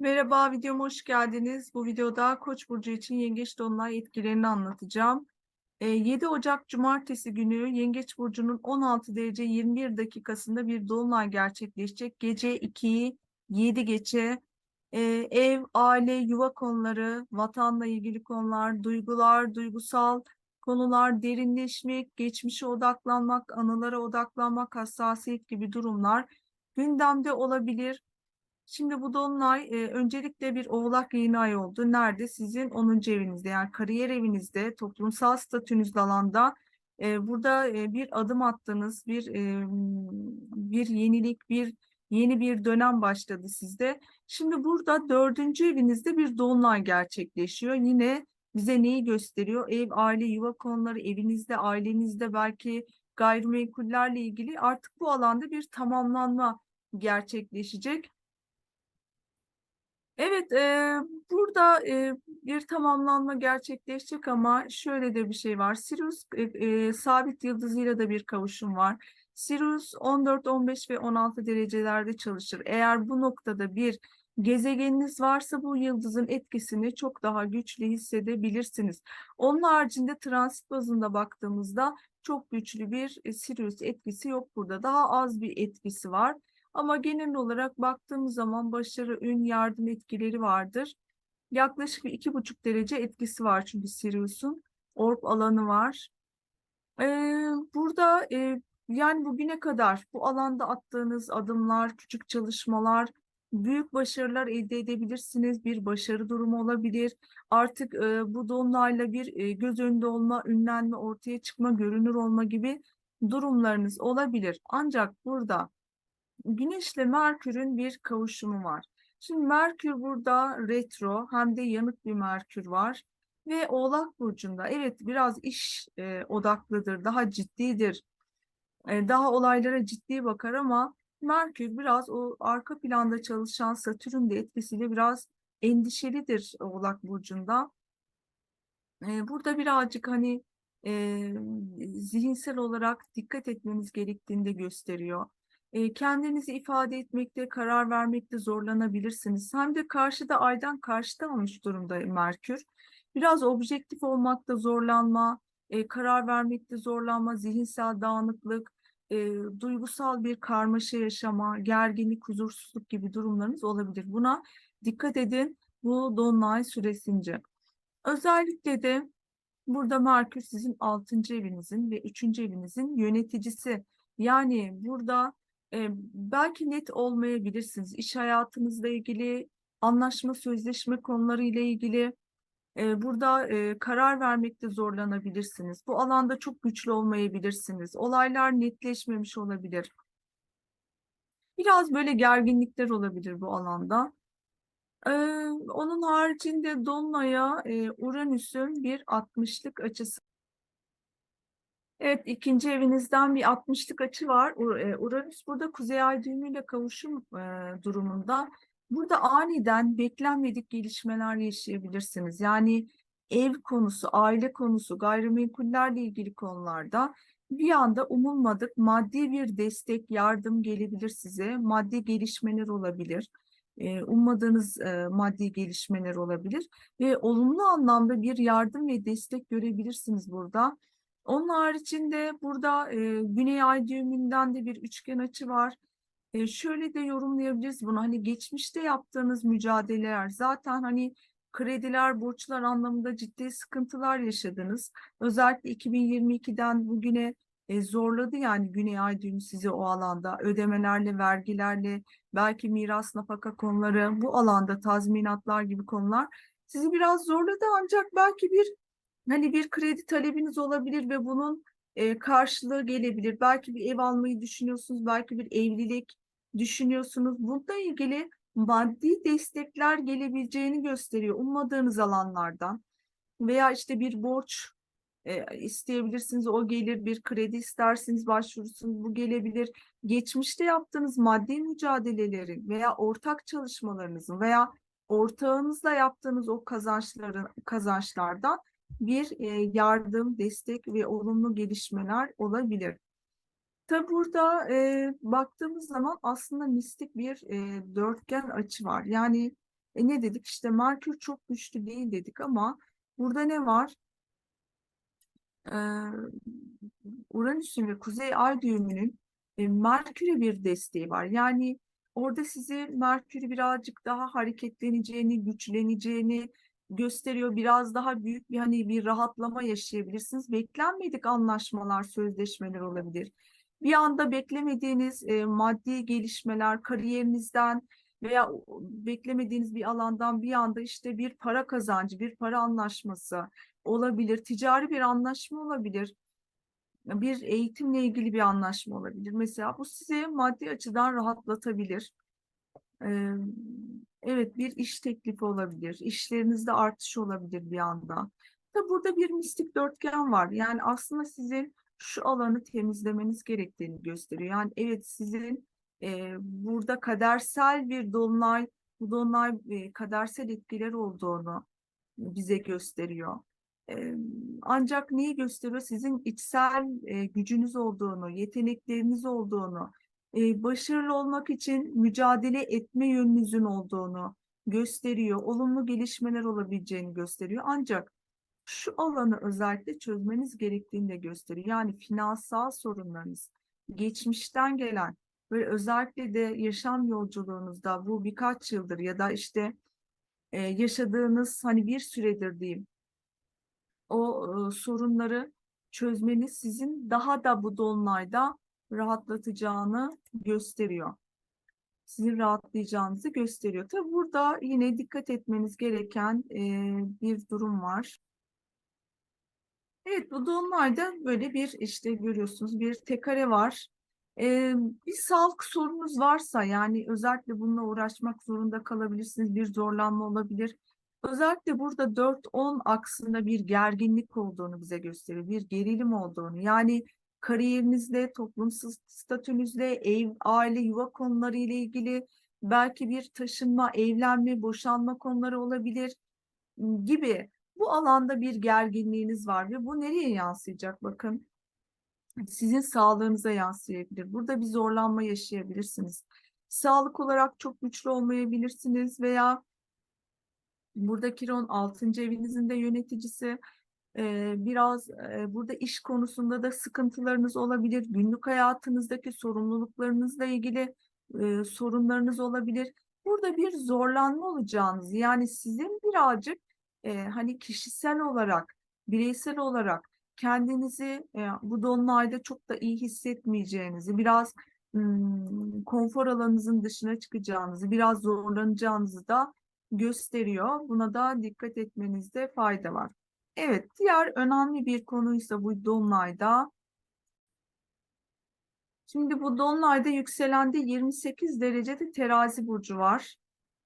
Merhaba, videoma hoş geldiniz. Bu videoda Koç burcu için Yengeç dolunay etkilerini anlatacağım. Ee, 7 Ocak Cumartesi günü Yengeç burcunun 16 derece 21 dakikasında bir dolunay gerçekleşecek. Gece 2'yi 7 geçe e, ev, aile, yuva konuları, vatanla ilgili konular, duygular, duygusal konular, derinleşmek, geçmişe odaklanmak, anılara odaklanmak, hassasiyet gibi durumlar gündemde olabilir. Şimdi bu dolunay e, öncelikle bir oğlak yeni ay oldu. Nerede? Sizin 10. evinizde yani kariyer evinizde, toplumsal statünüzde alanda e, burada e, bir adım attınız, bir e, bir yenilik, bir yeni bir dönem başladı sizde. Şimdi burada dördüncü evinizde bir dolunay gerçekleşiyor. Yine bize neyi gösteriyor? Ev, aile, yuva konuları, evinizde, ailenizde belki gayrimenkullerle ilgili artık bu alanda bir tamamlanma gerçekleşecek. Evet, e, burada e, bir tamamlanma gerçekleşecek ama şöyle de bir şey var. Sirius e, e, sabit yıldızıyla da bir kavuşum var. Sirius 14, 15 ve 16 derecelerde çalışır. Eğer bu noktada bir gezegeniniz varsa bu yıldızın etkisini çok daha güçlü hissedebilirsiniz. Onun haricinde transit bazında baktığımızda çok güçlü bir e, Sirius etkisi yok burada. Daha az bir etkisi var. Ama genel olarak baktığımız zaman başarı, ün, yardım etkileri vardır. Yaklaşık bir iki buçuk derece etkisi var çünkü Sirius'un. Orb alanı var. Ee, burada e, yani bugüne kadar bu alanda attığınız adımlar, küçük çalışmalar, büyük başarılar elde edebilirsiniz. Bir başarı durumu olabilir. Artık e, bu dolunayla bir e, göz önünde olma, ünlenme, ortaya çıkma, görünür olma gibi durumlarınız olabilir. Ancak burada Güneşle Merkür'ün bir kavuşumu var. Şimdi Merkür burada retro hem de yanık bir Merkür var ve Oğlak Burcu'nda evet biraz iş e, odaklıdır, daha ciddidir, e, daha olaylara ciddi bakar ama Merkür biraz o arka planda çalışan Satürn de etkisiyle biraz endişelidir Oğlak Burcu'nda. E, burada birazcık hani e, zihinsel olarak dikkat etmeniz gerektiğini de gösteriyor e, kendinizi ifade etmekte, karar vermekte zorlanabilirsiniz. Hem de karşıda aydan karşıda almış durumda Merkür. Biraz objektif olmakta zorlanma, e, karar vermekte zorlanma, zihinsel dağınıklık, e, duygusal bir karmaşa yaşama, gerginlik, huzursuzluk gibi durumlarınız olabilir. Buna dikkat edin bu dolunay süresince. Özellikle de burada Merkür sizin 6. evinizin ve 3. evinizin yöneticisi. Yani burada e, belki net olmayabilirsiniz. İş hayatınızla ilgili, anlaşma, sözleşme konuları ile ilgili e, burada e, karar vermekte zorlanabilirsiniz. Bu alanda çok güçlü olmayabilirsiniz. Olaylar netleşmemiş olabilir. Biraz böyle gerginlikler olabilir bu alanda. Ee, onun haricinde Dolunay'a e, Uranüs'ün bir 60'lık açısı Evet, ikinci evinizden bir 60'lık açı var. E, Uranüs burada kuzey ay düğümüyle kavuşum e, durumunda. Burada aniden beklenmedik gelişmeler yaşayabilirsiniz. Yani ev konusu, aile konusu, gayrimenkullerle ilgili konularda bir anda umulmadık maddi bir destek, yardım gelebilir size. Maddi gelişmeler olabilir. E, ummadığınız maddi gelişmeler olabilir ve olumlu anlamda bir yardım ve destek görebilirsiniz burada. Onun haricinde burada e, Güney Ay düğümünden de bir üçgen açı var. E, şöyle de yorumlayabiliriz bunu. Hani geçmişte yaptığınız mücadeleler zaten hani krediler, borçlar anlamında ciddi sıkıntılar yaşadınız. Özellikle 2022'den bugüne e, zorladı yani Güney Ay düğümü sizi o alanda ödemelerle, vergilerle, belki miras nafaka konuları, bu alanda tazminatlar gibi konular sizi biraz zorladı ancak belki bir Hani bir kredi talebiniz olabilir ve bunun e, karşılığı gelebilir. Belki bir ev almayı düşünüyorsunuz, belki bir evlilik düşünüyorsunuz. Bununla ilgili maddi destekler gelebileceğini gösteriyor ummadığınız alanlardan. Veya işte bir borç e, isteyebilirsiniz, o gelir. Bir kredi istersiniz, başvurursunuz, bu gelebilir. Geçmişte yaptığınız maddi mücadelelerin veya ortak çalışmalarınızın veya ortağınızla yaptığınız o kazançların kazançlardan bir e, yardım, destek ve olumlu gelişmeler olabilir. Tabi burada e, baktığımız zaman aslında mistik bir e, dörtgen açı var. Yani E ne dedik? İşte Merkür çok güçlü değil dedik ama burada ne var? Ee, Uranüs'ün ve Kuzey Ay düğümünün e, Merkür'e bir desteği var. Yani orada sizi Merkür birazcık daha hareketleneceğini, güçleneceğini gösteriyor. Biraz daha büyük bir hani bir rahatlama yaşayabilirsiniz. Beklenmedik anlaşmalar, sözleşmeler olabilir. Bir anda beklemediğiniz e, maddi gelişmeler, kariyerinizden veya beklemediğiniz bir alandan bir anda işte bir para kazancı, bir para anlaşması olabilir, ticari bir anlaşma olabilir, bir eğitimle ilgili bir anlaşma olabilir. Mesela bu sizi maddi açıdan rahatlatabilir. Evet bir iş teklifi olabilir, işlerinizde artış olabilir bir anda. Tabi burada bir mistik dörtgen var. Yani aslında sizin şu alanı temizlemeniz gerektiğini gösteriyor. Yani evet sizin e, burada kadersel bir dolunay, bu dolunay e, kadersel etkiler olduğunu bize gösteriyor. E, ancak neyi gösteriyor? Sizin içsel e, gücünüz olduğunu, yetenekleriniz olduğunu, e, başarılı olmak için mücadele etme yönünüzün olduğunu gösteriyor. Olumlu gelişmeler olabileceğini gösteriyor. Ancak şu alanı özellikle çözmeniz gerektiğini de gösteriyor. Yani finansal sorunlarınız, geçmişten gelen böyle özellikle de yaşam yolculuğunuzda bu birkaç yıldır ya da işte e, yaşadığınız hani bir süredir diyeyim o e, sorunları çözmeniz sizin daha da bu dolunayda rahatlatacağını gösteriyor. Sizin rahatlayacağınızı gösteriyor. Tabi burada yine dikkat etmeniz gereken e, bir durum var. Evet bu dolunayda böyle bir işte görüyorsunuz bir tekare var. Ee, bir sağlık sorunuz varsa yani özellikle bununla uğraşmak zorunda kalabilirsiniz. Bir zorlanma olabilir. Özellikle burada 4-10 aksında bir gerginlik olduğunu bize gösteriyor. Bir gerilim olduğunu. Yani kariyerinizle, toplumsal statünüzle, ev, aile, yuva konuları ile ilgili belki bir taşınma, evlenme, boşanma konuları olabilir gibi bu alanda bir gerginliğiniz var ve bu nereye yansıyacak bakın. Sizin sağlığınıza yansıyabilir. Burada bir zorlanma yaşayabilirsiniz. Sağlık olarak çok güçlü olmayabilirsiniz veya burada Kiron 6. evinizin de yöneticisi biraz burada iş konusunda da sıkıntılarınız olabilir. Günlük hayatınızdaki sorumluluklarınızla ilgili sorunlarınız olabilir. Burada bir zorlanma olacağınız yani sizin birazcık hani kişisel olarak, bireysel olarak kendinizi bu dolunayda çok da iyi hissetmeyeceğinizi, biraz konfor alanınızın dışına çıkacağınızı, biraz zorlanacağınızı da gösteriyor. Buna da dikkat etmenizde fayda var. Evet, diğer önemli bir konuysa bu dolunayda. Şimdi bu dolunayda yükselende 28 derecede terazi burcu var.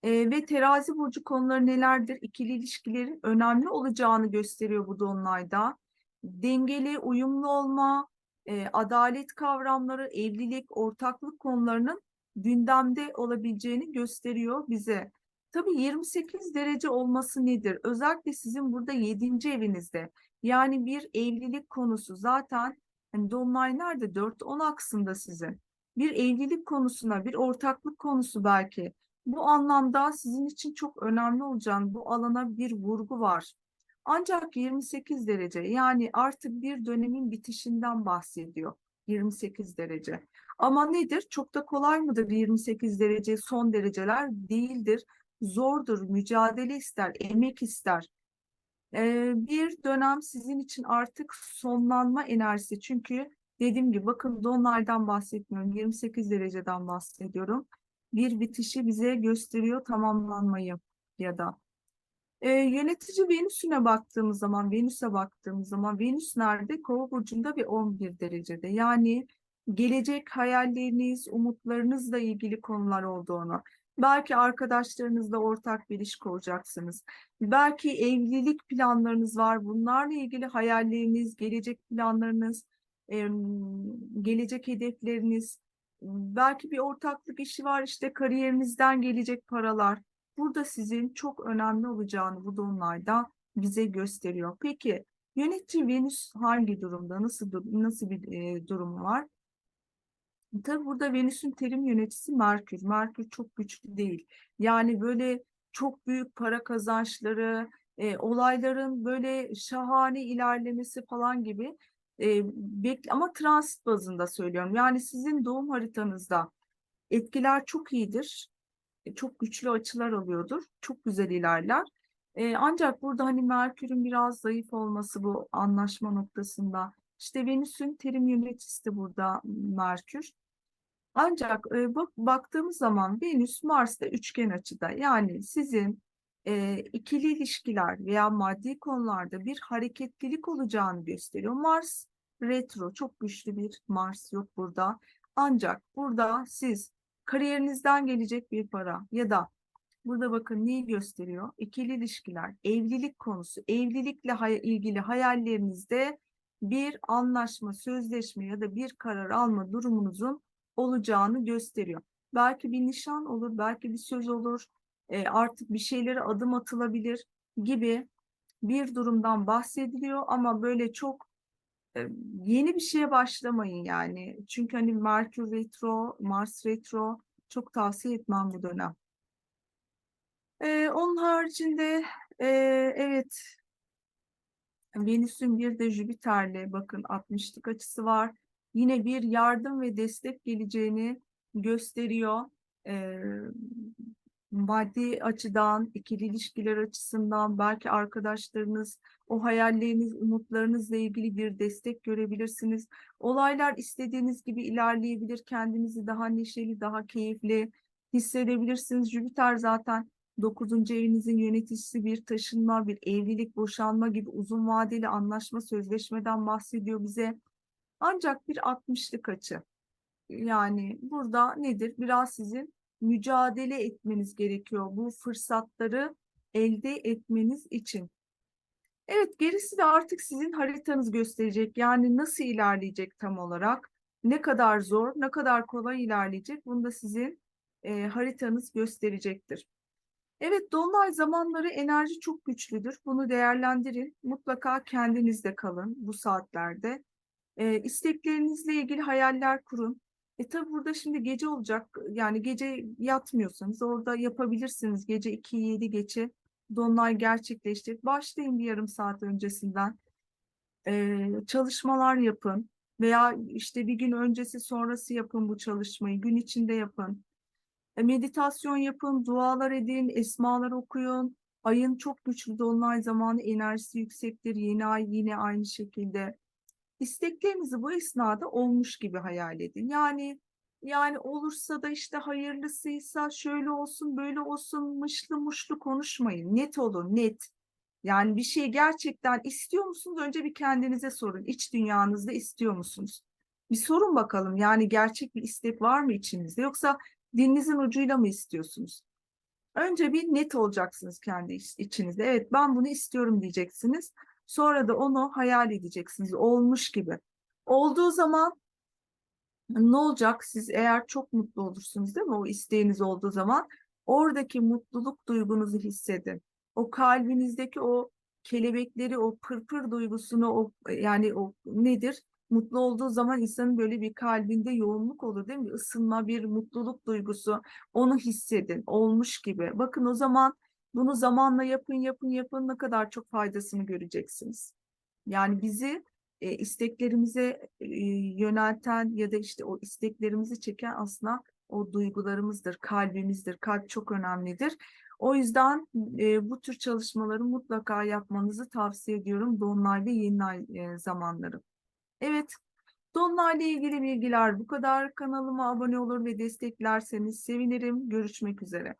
E, ve terazi burcu konuları nelerdir? İkili ilişkilerin önemli olacağını gösteriyor bu dolunayda. Dengeli, uyumlu olma, e, adalet kavramları, evlilik, ortaklık konularının gündemde olabileceğini gösteriyor bize. Tabii 28 derece olması nedir? Özellikle sizin burada 7. evinizde. Yani bir evlilik konusu zaten hani dolunay nerede? 4-10 aksında sizin. Bir evlilik konusuna, bir ortaklık konusu belki. Bu anlamda sizin için çok önemli olacağını bu alana bir vurgu var. Ancak 28 derece yani artık bir dönemin bitişinden bahsediyor. 28 derece. Ama nedir? Çok da kolay mıdır 28 derece son dereceler? Değildir zordur, mücadele ister, emek ister. Ee, bir dönem sizin için artık sonlanma enerjisi. Çünkü dediğim gibi bakın donlardan bahsetmiyorum. 28 dereceden bahsediyorum. Bir bitişi bize gösteriyor tamamlanmayı ya da. Ee, yönetici Venüs'üne baktığımız zaman, Venüs'e baktığımız zaman Venüs nerede? Kova burcunda ve 11 derecede. Yani gelecek hayalleriniz, umutlarınızla ilgili konular olduğunu, Belki arkadaşlarınızla ortak bir iş kuracaksınız. Belki evlilik planlarınız var. Bunlarla ilgili hayalleriniz, gelecek planlarınız, gelecek hedefleriniz. Belki bir ortaklık işi var işte kariyerinizden gelecek paralar. Burada sizin çok önemli olacağını bu donlarda bize gösteriyor. Peki yönetici Venüs hangi durumda? Nasıl nasıl bir e, durumu var? Tabii burada Venüs'ün terim yöneticisi Merkür. Merkür çok güçlü değil. Yani böyle çok büyük para kazançları, e, olayların böyle şahane ilerlemesi falan gibi e, ama transit bazında söylüyorum. Yani sizin doğum haritanızda etkiler çok iyidir. e, Çok güçlü açılar alıyordur. Çok güzel ilerler. E, ancak burada hani Merkür'ün biraz zayıf olması bu anlaşma noktasında. İşte Venüs'ün terim yöneticisi de burada Merkür. Ancak e, bak, baktığımız zaman Venüs Mars'ta üçgen açıda. Yani sizin e, ikili ilişkiler veya maddi konularda bir hareketlilik olacağını gösteriyor. Mars retro, çok güçlü bir Mars yok burada. Ancak burada siz kariyerinizden gelecek bir para ya da burada bakın neyi gösteriyor? İkili ilişkiler, evlilik konusu, evlilikle hay- ilgili hayallerinizde bir anlaşma, sözleşme ya da bir karar alma durumunuzun olacağını gösteriyor. Belki bir nişan olur, belki bir söz olur, e, artık bir şeylere adım atılabilir gibi bir durumdan bahsediliyor ama böyle çok e, yeni bir şeye başlamayın yani. Çünkü hani Merkür retro, Mars retro çok tavsiye etmem bu dönem. E, onun haricinde e, evet Venüs'ün bir de Jüpiter'le bakın 60'lık açısı var. Yine bir yardım ve destek geleceğini gösteriyor. Ee, maddi açıdan, ikili ilişkiler açısından belki arkadaşlarınız, o hayalleriniz, umutlarınızla ilgili bir destek görebilirsiniz. Olaylar istediğiniz gibi ilerleyebilir. Kendinizi daha neşeli, daha keyifli hissedebilirsiniz. Jüpiter zaten 9. evinizin yöneticisi bir taşınma, bir evlilik, boşanma gibi uzun vadeli anlaşma, sözleşmeden bahsediyor bize. Ancak bir 60'lık açı. Yani burada nedir? Biraz sizin mücadele etmeniz gerekiyor bu fırsatları elde etmeniz için. Evet, gerisi de artık sizin haritanız gösterecek. Yani nasıl ilerleyecek tam olarak? Ne kadar zor, ne kadar kolay ilerleyecek? Bunu da sizin e, haritanız gösterecektir. Evet, dolunay zamanları enerji çok güçlüdür. Bunu değerlendirin. Mutlaka kendinizde kalın bu saatlerde. E, isteklerinizle ilgili hayaller kurun. E tabi burada şimdi gece olacak. Yani gece yatmıyorsanız orada yapabilirsiniz. Gece 2-7 geçe dolunay gerçekleşti. Başlayın bir yarım saat öncesinden. E, çalışmalar yapın. Veya işte bir gün öncesi sonrası yapın bu çalışmayı. Gün içinde yapın. E, meditasyon yapın, dualar edin, esmalar okuyun. Ayın çok güçlü dolunay zamanı enerjisi yüksektir. Yeni ay yine aynı şekilde. İsteklerinizi bu esnada olmuş gibi hayal edin. Yani yani olursa da işte hayırlısıysa şöyle olsun, böyle olsun, mışlı muşlu konuşmayın. Net olun, net. Yani bir şeyi gerçekten istiyor musunuz? Önce bir kendinize sorun. İç dünyanızda istiyor musunuz? Bir sorun bakalım. Yani gerçek bir istek var mı içinizde? Yoksa dilinizin ucuyla mı istiyorsunuz? Önce bir net olacaksınız kendi iç- içinizde. Evet ben bunu istiyorum diyeceksiniz. Sonra da onu hayal edeceksiniz. Olmuş gibi. Olduğu zaman ne olacak? Siz eğer çok mutlu olursunuz değil mi? O isteğiniz olduğu zaman oradaki mutluluk duygunuzu hissedin. O kalbinizdeki o kelebekleri, o pırpır duygusunu, o yani o nedir? Mutlu olduğu zaman insanın böyle bir kalbinde yoğunluk olur değil mi? Bir ısınma, bir mutluluk duygusu. Onu hissedin. Olmuş gibi. Bakın o zaman bunu zamanla yapın, yapın, yapın ne kadar çok faydasını göreceksiniz. Yani bizi e, isteklerimize e, yönelten ya da işte o isteklerimizi çeken aslında o duygularımızdır, kalbimizdir. Kalp çok önemlidir. O yüzden e, bu tür çalışmaları mutlaka yapmanızı tavsiye ediyorum. Dolunay ve yeni ay e, zamanları. Evet, Dolunayla ilgili bilgiler bu kadar. Kanalıma abone olur ve desteklerseniz sevinirim. Görüşmek üzere.